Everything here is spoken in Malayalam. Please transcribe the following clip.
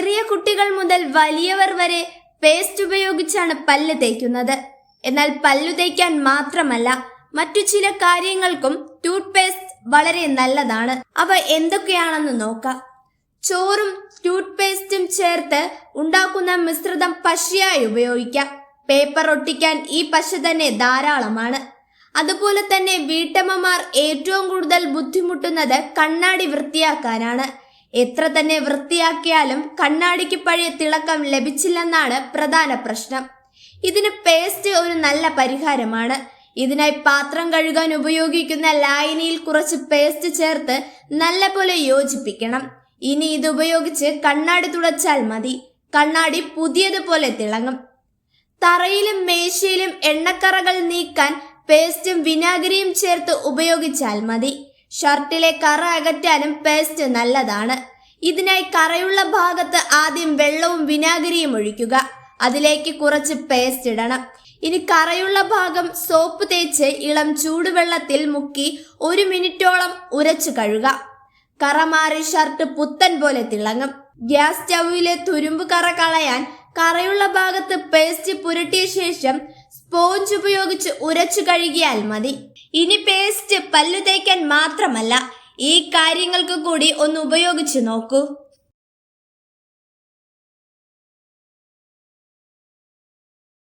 ചെറിയ കുട്ടികൾ മുതൽ വലിയവർ വരെ പേസ്റ്റ് ഉപയോഗിച്ചാണ് പല്ല് തേക്കുന്നത്. എന്നാൽ പല്ലു തേക്കാൻ മാത്രമല്ല മറ്റു ചില കാര്യങ്ങൾക്കും ടൂത്ത് പേസ്റ്റ് വളരെ നല്ലതാണ്. അവ എന്തൊക്കെയാണെന്ന് നോക്കാം. ചോറും ടൂത്ത് പേസ്റ്റും ചേർത്ത് ഉണ്ടാക്കുന്ന മിശ്രിതം പശയായി ഉപയോഗിക്കാം. പേപ്പർ ഒട്ടിക്കാൻ ഈ പശ തന്നെ ധാരാളമാണ്. അതുപോലെ തന്നെ വീട്ടമ്മമാർ ഏറ്റവും കൂടുതൽ ബുദ്ധിമുട്ടുന്നത് കണ്ണാടി വൃത്തിയാക്കാനാണ്. എത്ര തന്നെ വൃത്തിയാക്കിയാലും കണ്ണാടിക്ക് പഴയ തിളക്കം ലഭിച്ചില്ലെന്നാണ് പ്രധാന പ്രശ്നം. ഇതിന് പേസ്റ്റ് ഒരു നല്ല പരിഹാരമാണ്. ഇതിനായി പാത്രം കഴുകാൻ ഉപയോഗിക്കുന്ന ലായനിയിൽ കുറച്ച് പേസ്റ്റ് ചേർത്ത് നല്ലപോലെ യോജിപ്പിക്കണം. ഇനി ഇത് ഉപയോഗിച്ച് കണ്ണാടി തുടച്ചാൽ മതി. കണ്ണാടി പുതിയതുപോലെ തിളങ്ങും. തറയിലും മേശയിലും എണ്ണക്കറകൾ നീക്കാൻ പേസ്റ്റും വിനാഗിരിയും ചേർത്ത് ഉപയോഗിച്ചാൽ മതി. ഷർട്ടിലെ കറ അകറ്റാനും പേസ്റ്റ് നല്ലതാണ്. ഇതിനായി കറയുള്ള ഭാഗത്ത് ആദ്യം വെള്ളവും വിനാഗിരിയും ഒഴിക്കുക. അതിലേക്ക് കുറച്ച് പേസ്റ്റ് ഇടണം. ഇനി കറയുള്ള ഭാഗം സോപ്പ് തേച്ച് ഇളം ചൂടുവെള്ളത്തിൽ മുക്കി ഒരു മിനിറ്റോളം ഉരച്ചു കഴുക. കറ മാറി ഷർട്ട് പുത്തൻ പോലെ തിളങ്ങും. ഗ്യാസ് സ്റ്റൗവിലെ തുരുമ്പ് കറ കളയാൻ കറയുള്ള ഭാഗത്ത് പേസ്റ്റ് പുരട്ടിയ ശേഷം സ്പോഞ്ച് ഉപയോഗിച്ച് ഉരച്ചു കഴുകിയാൽ മതി. ഇനി പേസ്റ്റ് പല്ലു തേക്കാൻ മാത്രമല്ല ഈ കാര്യങ്ങൾക്ക് കൂടി ഒന്ന് ഉപയോഗിച്ച് നോക്കൂ.